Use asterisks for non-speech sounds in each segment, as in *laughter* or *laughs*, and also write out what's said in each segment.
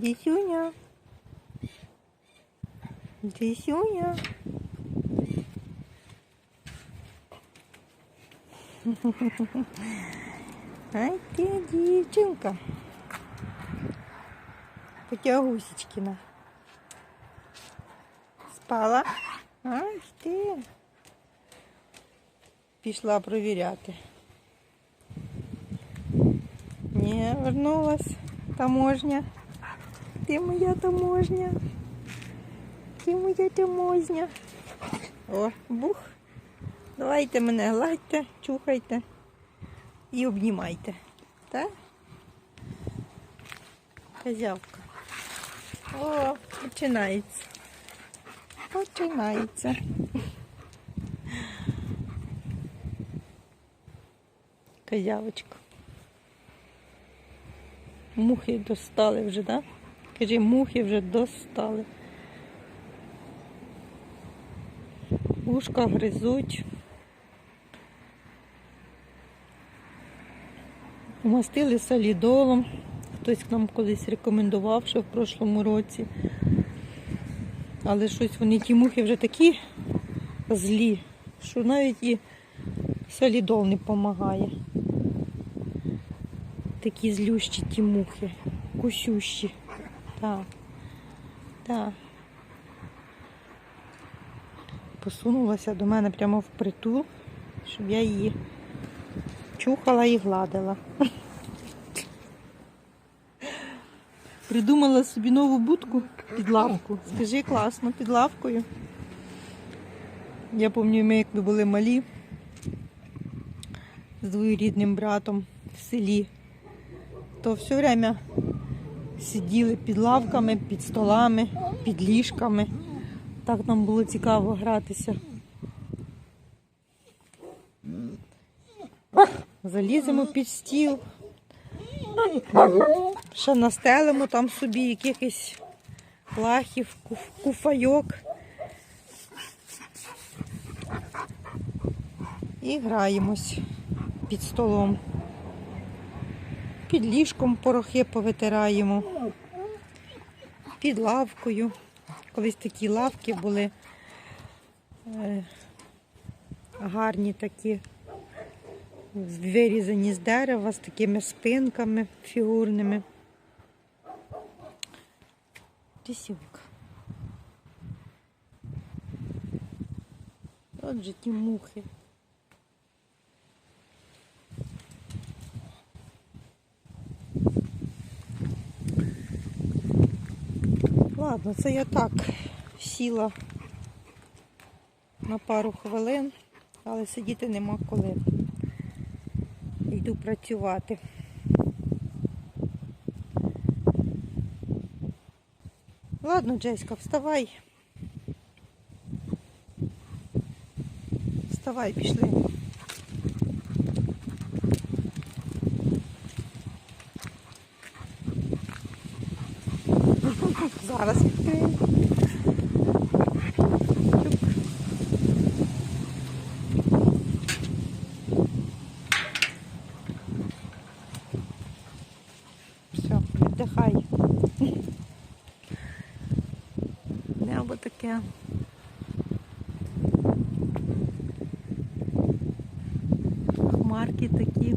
Дісюня. Дісюня. Ай ти дівчинка. Потягусечкина. Спала? Ай ти. Пішла провіряти. Не, вернулась таможня. Ти моя таможня. Ти моя таможня. О, бух. Давайте мене гладьте, чухайте і обнімайте. Так? Козявка. О, починається. Починається. Козявочка. Мухи достали вже, так? Да? Кажи, мухи вже достали. Ушка гризуть. Умастили солідолом. Хтось нам колись рекомендував ще в прошлому році. Але щось вони ті мухи вже такі злі, що навіть і солідол не допомагає. Такі злющі ті мухи, кусющі. Так. Так. Посунулася до мене прямо в притул, щоб я її чухала і гладила. Придумала собі нову будку під лавку. Скажи, класно, під лавкою. Я пам'ятаю, ми як ми були малі з двоюрідним братом в селі, то все время сиділи під лавками, під столами, під ліжками. Так нам було цікаво гратися. Заліземо під стіл. Ще настелимо там собі якихось плахів, куф- куфайок. І граємось під столом. Під ліжком порохи повитираємо, під лавкою. Колись такі лавки були е, гарні такі, вирізані з дерева з такими спинками фігурними. Тисівка. От же ті мухи. Ладно, це я так сіла на пару хвилин, але сидіти нема коли. Йду працювати. Ладно, Джеська, вставай. Вставай, пішли. Зараз відкрию. Все, віддихай. Небо таке. Хмарки такі.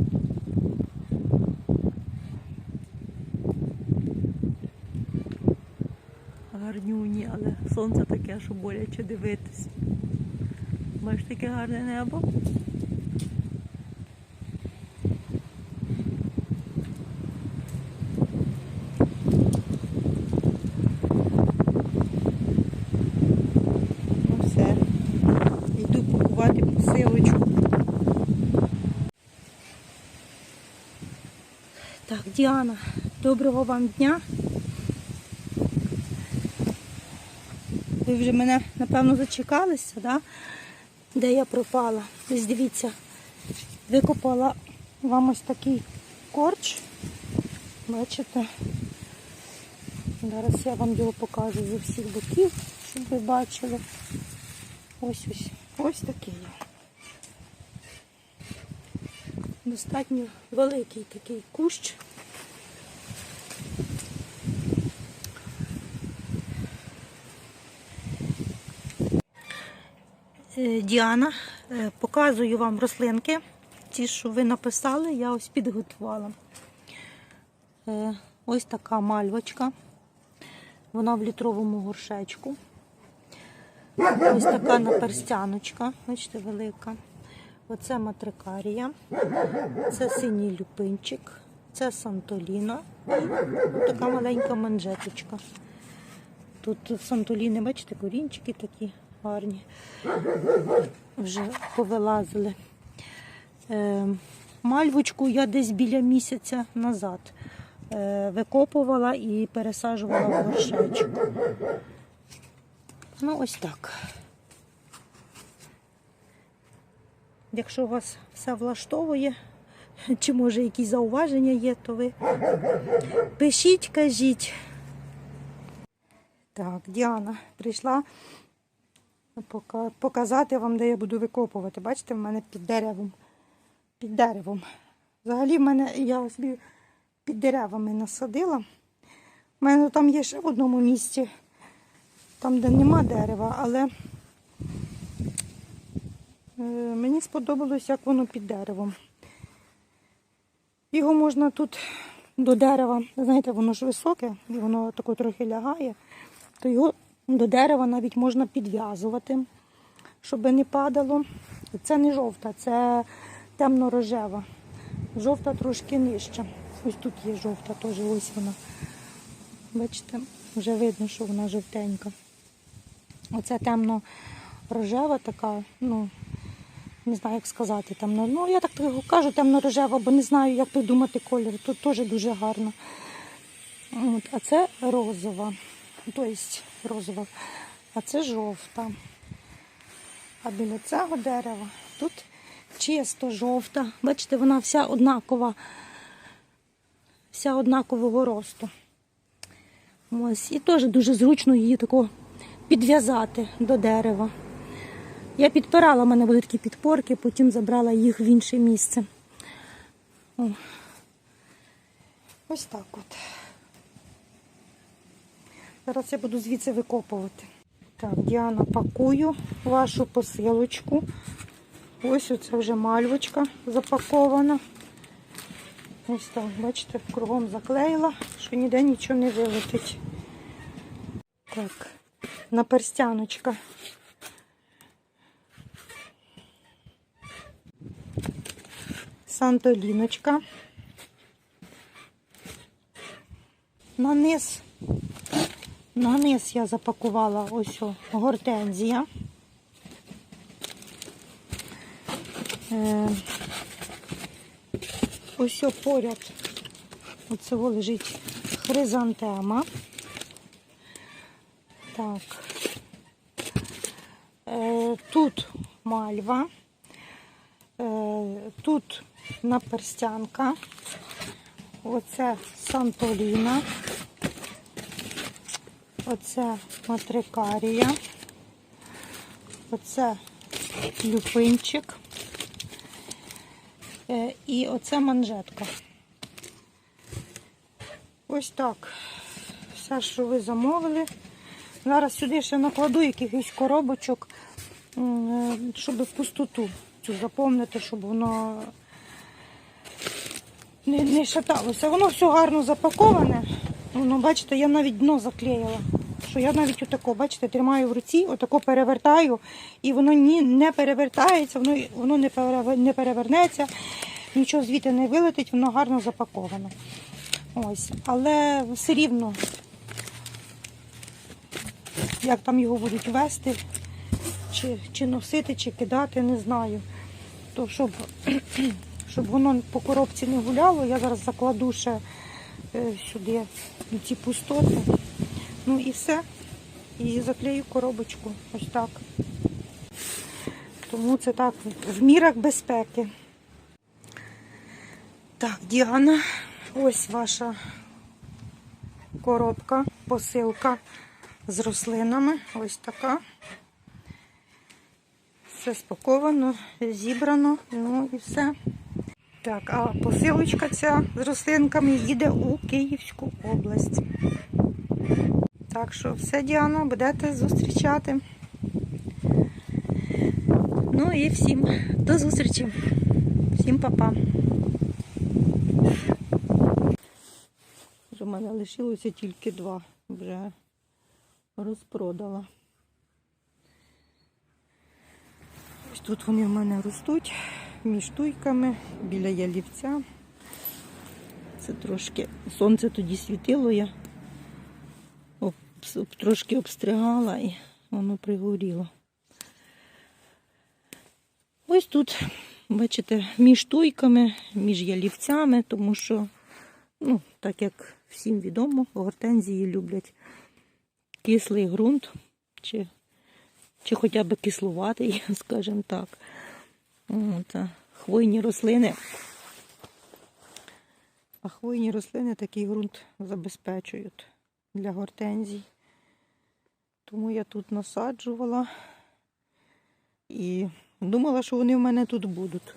Гарнюні, але сонце таке, що боляче дивитись. Бачиш таке гарне небо? Ну все. Йду пакувати посилочку. Так, Діана, доброго вам дня. Ви вже мене, напевно, зачекалися, да? де я пропала. Ось дивіться, викопала вам ось такий корч. Бачите? Зараз я вам його покажу зі всіх боків, щоб ви бачили. Ось ось. Ось такий. Достатньо великий такий кущ. Діана, е, показую вам рослинки. Ті, що ви написали, я ось підготувала. Е, Ось така мальвочка. Вона в літровому горшечку. Ось така наперстяночка, бачите, велика. Оце матрикарія, це синій люпинчик, це сантоліна. і Така маленька манжеточка. Тут сантоліни, бачите, корінчики такі гарні. Вже повилазили. Е, мальвочку я десь біля місяця назад е, викопувала і пересаджувала в горшечок. Ну, ось так. Якщо у вас все влаштовує, чи може якісь зауваження є, то ви пишіть, кажіть. Так, Діана прийшла показати вам, де я буду викопувати. Бачите, в мене під деревом. Під деревом. Взагалі в мене я собі під деревами насадила. У мене там є ще в одному місці, там, де нема дерева, але е, мені сподобалось, як воно під деревом. Його можна тут до дерева, знаєте, воно ж високе, і воно тако трохи лягає, то його до дерева навіть можна підв'язувати, щоб не падало. Це не жовта, це темно-рожева. Жовта трошки нижча. Ось тут є жовта теж, ось вона. Бачите, вже видно, що вона жовтенька. Оце темно-рожева така, ну, не знаю, як сказати, темно. Ну, я так кажу, темно-рожева, бо не знаю, як придумати колір. Тут теж дуже гарно. От, а це розова. Тобто розова. А це жовта. А біля цього дерева тут чисто жовта. Бачите, вона вся однакова, вся однакового росту. Ось. І теж дуже зручно її тако підв'язати до дерева. Я підпирала, в мене були такі підпорки, потім забрала їх в інше місце. О. Ось так от. Зараз я буду звідси викопувати. Так, Діана, пакую вашу посилочку. Ось оце вже мальвочка запакована. Ось так, бачите, кругом заклеїла, що ніде нічого не вилетить. Так, наперстяночка. Сантоліночка. На низ, на низ я запакувала ось о, гортензія. Е, ось о, поряд оце лежить хризантема. Так. Е, тут мальва. Е, тут наперстянка. Оце Сантоліна. Оце матрикарія. Оце люпинчик. Е, І оце манжетка. Ось так. Все, що ви замовили. Зараз сюди ще накладу якихось коробочок, е, щоб пустоту цю заповнити, щоб воно не, не шаталося. Воно все гарно запаковане. Воно, бачите, я навіть дно заклеїла. Що я навіть отако, бачите, тримаю в руці, отако перевертаю, і воно ні, не перевертається, воно, воно не, перевер- не перевернеться, нічого звідти не вилетить, воно гарно запаковане. Ось. Але все рівно, як там його будуть вести, чи, чи носити, чи кидати, не знаю. То щоб, *clears throat* щоб воно по коробці не гуляло, я зараз закладу ще сюди ці пустоти. Ну і все. І заклею коробочку. Ось так. Тому це так в мірах безпеки. Так, Діана, ось ваша коробка, посилка з рослинами. Ось така. Все спаковано, зібрано, ну і все. Так, а посилочка ця з рослинками їде у Київську область. Так що все, Діана, будете зустрічати. Ну і всім до зустрічі. Всім па-па. В мене лишилося тільки два. Вже розпродала. Ось тут вони в мене ростуть між туйками біля ялівця. Це трошки сонце тоді світило, я об, трошки обстригала і воно пригоріло. Ось тут, бачите, між туйками, між ялівцями, тому що, ну, так як всім відомо, гортензії люблять кислий ґрунт, чи, чи хоча б кислуватий, *laughs* скажімо так. От, хвойні рослини. А хвойні рослини такий ґрунт забезпечують для гортензій. Тому я тут насаджувала і думала, що вони в мене тут будуть.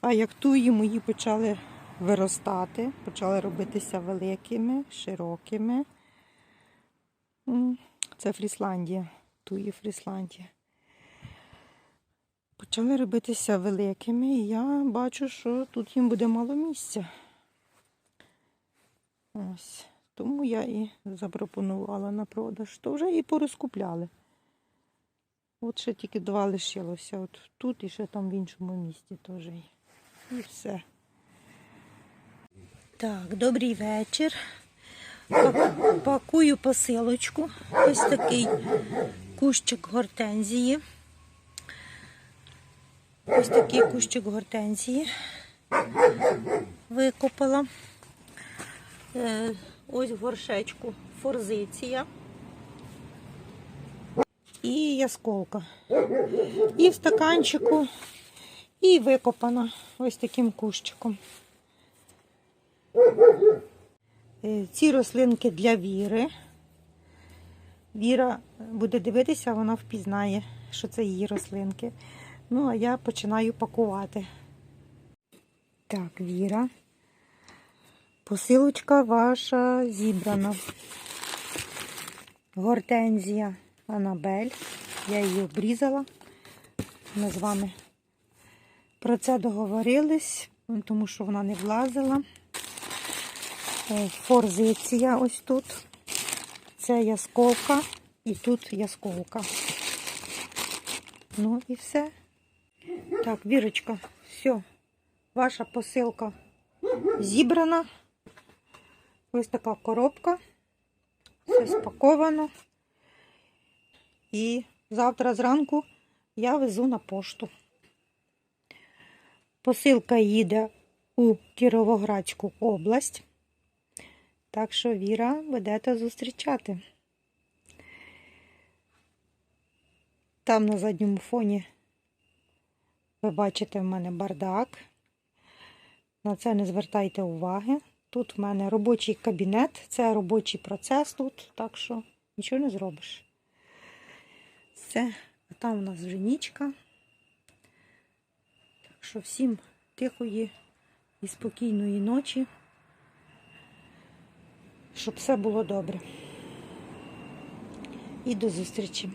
А як туї мої почали виростати, почали робитися великими, широкими. Це Фрісландія, туї Фрісландія. Почали робитися великими, і я бачу, що тут їм буде мало місця. Ось. Тому я і запропонувала на продаж. То вже і порозкупляли. От ще тільки два лишилося. От тут і ще там в іншому місті теж. І все. Так, добрий вечір. Пакую посилочку. Ось такий кущик гортензії. Ось такий кущик гортензії викопала. Е, Ось горшечку форзиція і ясколка. І в стаканчику, і викопана ось таким кущиком. Е, Ці рослинки для віри. Віра буде дивитися, вона впізнає, що це її рослинки. Ну, а я починаю пакувати. Так, Віра. Посилочка ваша зібрана. Гортензія Анабель. Я її обрізала. Ми з вами про це договорились, тому що вона не влазила. Е, Форзиція ось тут. Це ясковка і тут ясковка. Ну і все. Так, Вірочка, все. Ваша посилка зібрана. Ось така коробка. Все спаковано. І завтра зранку я везу на пошту. Посилка їде у Кіровоградську область. Так що Віра будете зустрічати. Там на задньому фоні ви бачите в мене бардак. На це не звертайте уваги. Тут в мене робочий кабінет, це робочий процес тут, так що нічого не зробиш. Все, а там у нас вже нічка. Так що всім тихої і спокійної ночі, щоб все було добре. І до зустрічі!